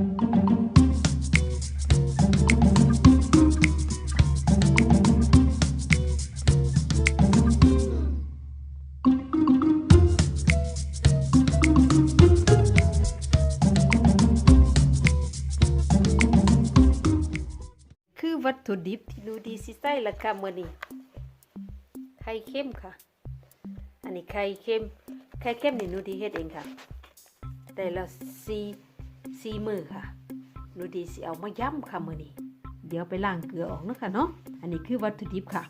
คือวัตถุดิบที่ดูดีสิใส่ละค่ะมื้อนี้ไข่เค็มค่ะ อันนี้ไข่เค็มไข่เค็มนี่หนูดีเฮ็ดเองค่ะ แต่ละซี ซีมือค่ะหนูดีสิเอามาย้ำค่ะมือนี้ เดี๋ยวไปล้างเกลือออกเนาะค่ะเนาะ อันนี้คือวัตถุดิบค่ะ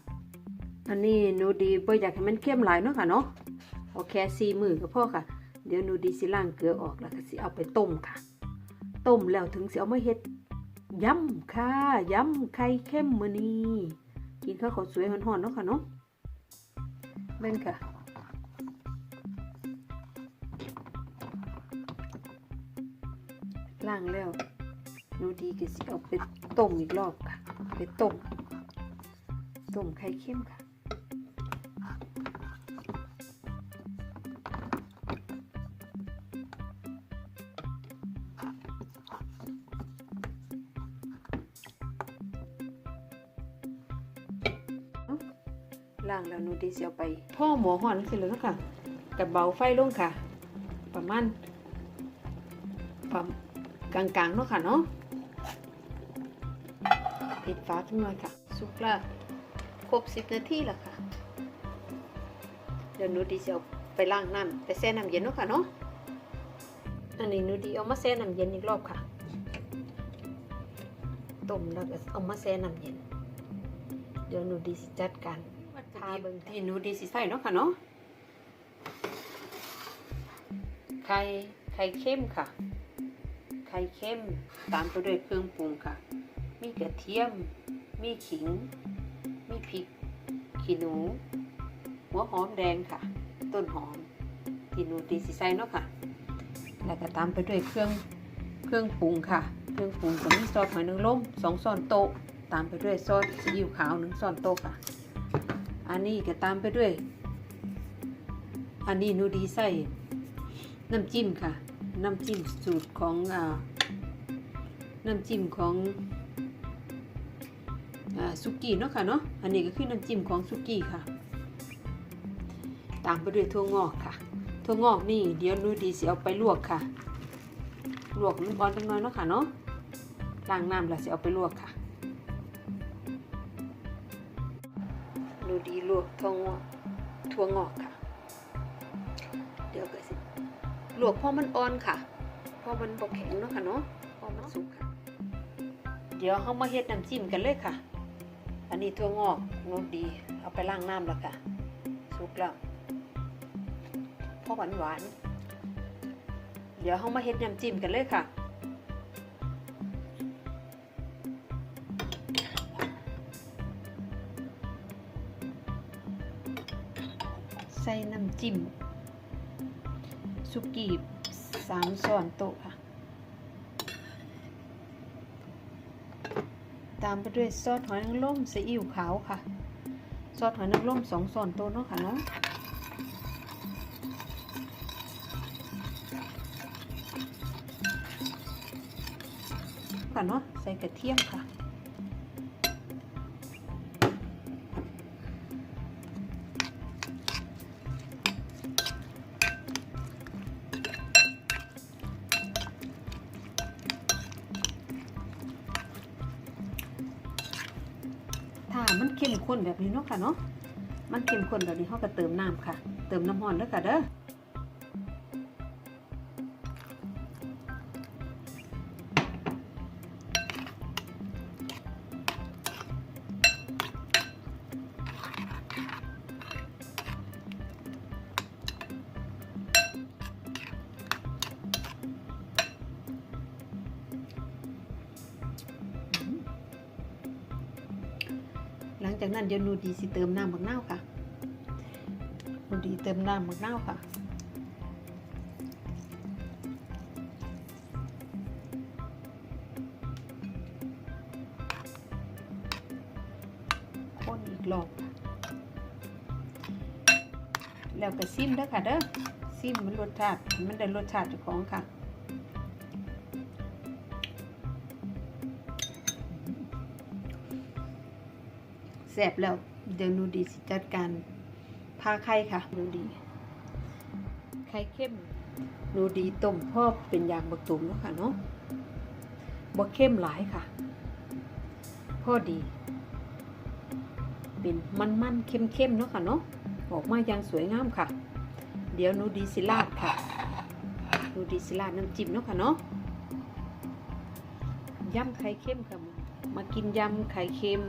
อันนี้หนูดีบ่อยากให้มันเค็มหลายเนาะค่ะเนาะ เอาแค่ซีมือก็พอค่ะ เดี๋ยวหนูดีสิล้างเกลือออกแล้วก็สิเอาไปต้มค่ะ ต้มแล้วถึงสิเอามาเฮ็ดยำค่ะยำไข่เค็มมือนี้ กินข้าวขาสวยฮ้อนๆเนาะค่ะเนาะเบ่งค่ะ ล้างแล้วหนูดีก็สิเอาไปต้มอีกรอบค่ะ ไปต้ม ต้มไข่เค็มค่ะ ล่างแล้วนูดีเสียวไปพ่อหมอหอนสิเลยเนาะค่ะกับเบาไฟลงค่ะ ประมาณประ กลางๆเนาะค่ะเนาะปิดฝาขึ้นมาค่ะ สุกละครบสิบนาทีแล้วค่ะ เดี๋ยวนูดีเสียวไปล้างน้ำไปแช่น้ำเย็นเนาะค่ะเนาะอันนี้นูดีเอามาแช่น้ำเย็นอีกรอบค่ะต้มแล้วก็เอามาแช่น้ำเย็น เดี๋ยวนูดีสิจัดการทาเบิ่งที่นูดีสิใส่เนาะค่ะเนาะไข่ไข่เข้มค่ะ ไข่เข้มตามไปด้วยเครื่องปรุงค่ะ มีกระเทียม มีขิง มีพริก ขี้หนู หัวหอมแดงค่ะ ต้นหอมที่หนูดีสิใส่เนาะค่ะ แล้วก็ตามไปด้วยเครื่องเครื่องปรุงค่ะ เครื่องปรุงก็มีซอสหอยนางรมสองช้อนโต๊ะ ตามไปด้วยซอสซีอิ๊วขาวหนึ่งช้อนโต๊ะค่ะ อันนี้ก็ตามไปด้วย อันนี้หนูดีใส่น้ำจิ้มค่ะ น้ำจิ้มสูตรของอ่า น้ำจิ้มของอ่าสุกี้เนาะค่ะเนาะ อันนี้ก็คือน้ำจิ้มของสุกี้ค่ะ ตามไปด้วยถั่วงอกค่ะ ถั่วงอกนี่เดี๋ยวนูดีสิเอาไปลวกค่ะ ลวกมันอ่อนจังน้อยเนาะค่ะเนาะ ล้างน้ำแล้วสิเอาไปลวกค่ะดูดีลวกทั่วงอกทั่วงอกค่ะ เดี๋ยวก็สิลวกพอมันอ่อนค่ะพอมันบกแข็งเนาะค่ะเนาะพอมันสุกค่ะ เดี๋ยวเขามาเฮ็ดน้ำจิ้มกันเลยค่ะ อันนี้ทั่วงอกนูดีเอาไปล้างน้ำแล้วค่ะ สุกแล้วพอหวานหวานเดี๋ยวเขามาเฮ็ดน้ำจิ้มกันเลยค่ะใส่น้ำจิ้มสุกี้สามช้อนโต๊ะค่ะ ตามไปด้วยซอสหอยนางรมซีอิ๊วขาวค่ะ ซอสหอยนางรมสองส่วนโต๊ะเนาะค่ะเนาะค่ะเนาะใส่กระเทียมค่ะ ถ้ามันเข้มข้นแบบนี้เนาะค่ะเนาะ มันเข้มข้นแบบนี้เขาก็เติมน้ำค่ะ เติมน้ำห้อนด้วยค่ะเด้อ จากนั้นเดี๋ยวนูดีสิเติมน้ำบักนาวค่ะนูดีเติมน้ำบักนาวค่ะคนอีกรอบค่ะแล้วก็ซิมเด้อค่ะเด้อซิมมันรสชาติมันได้รสชาติของค่ะ แสบแล้วเดี๋ยวนูดีสิจัดการพาไข่ค่ะนูดี ไข่เข้มนูดีต้มพ่อเป็นยางบักตุ่มแล้วค่ะเนาะบ่เข้มหลายค่ะ พ่อดี เป็นมันๆเข้มๆเนาะค่ะเนาะออกมาอย่างสวยงามค่ะ เดี๋ยวนูดีสิลาดค่ะนูดีสิลาดน้ำจิ้มเนาะค่ะเนาะยำไข่เข้มค่ะมากินยำไข่เค็ม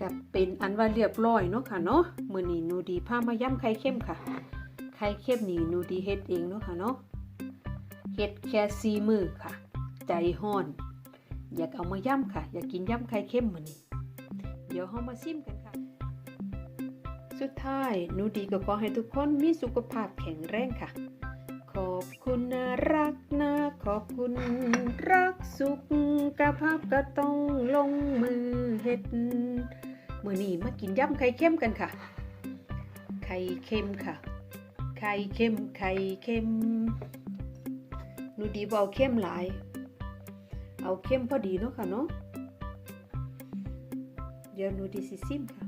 กับเป็นอันว่าเรียบร้อยเนาะค่ะเนาะมือนี้นูดีพามาย่ำไข่เข้มค่ะ ไข่เข้มนี่นูดีเฮ็ดเองเนาะค่ะเนาะเฮ็ดแค่สี่มือค่ะ ใจห้อน อยากเอามาย่ำค่ะ อยากกินย่ำไข่เข้มมือนี้ เดี๋ยวเฮามาซิมกันค่ะ สุดท้ายนูดีก็ขอให้ทุกคนมีสุขภาพแข็งแรงค่ะ ขอบคุณนะรักนะ ขอบคุณรักสุขกภาพก็ต้องลงมือเฮ็ด มื่อนี้มากินยำไข่เค็มกันค่ะ ไข่เค็มค่ะ ไข่เค็ม ไข่เค็ม หนูดีบเอาเค็มหลาย เอาเค็มพอดีเนาะค่ะเนาะ เดี๋ยวหนูดีสิซิมค่ะ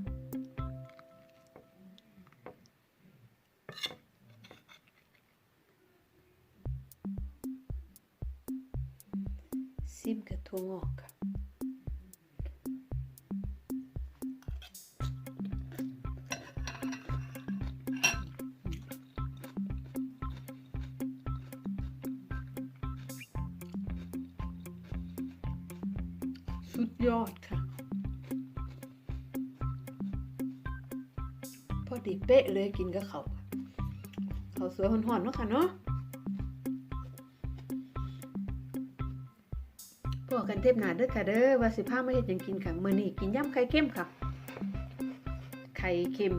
ซิมกับถั่วงอกค่ะ สุดยอดค่ะ พอดีเป๊ะเลยกินกับเขาเขาสวยหอนๆเนาะค่ะเนาะพวกกันเทปหนาเด้อค่ะเด้อว่าสิพามาเห็ดยังกินค่ะมื้อนี้กินยำไข่เค็มค่ะ ไข่เค็ม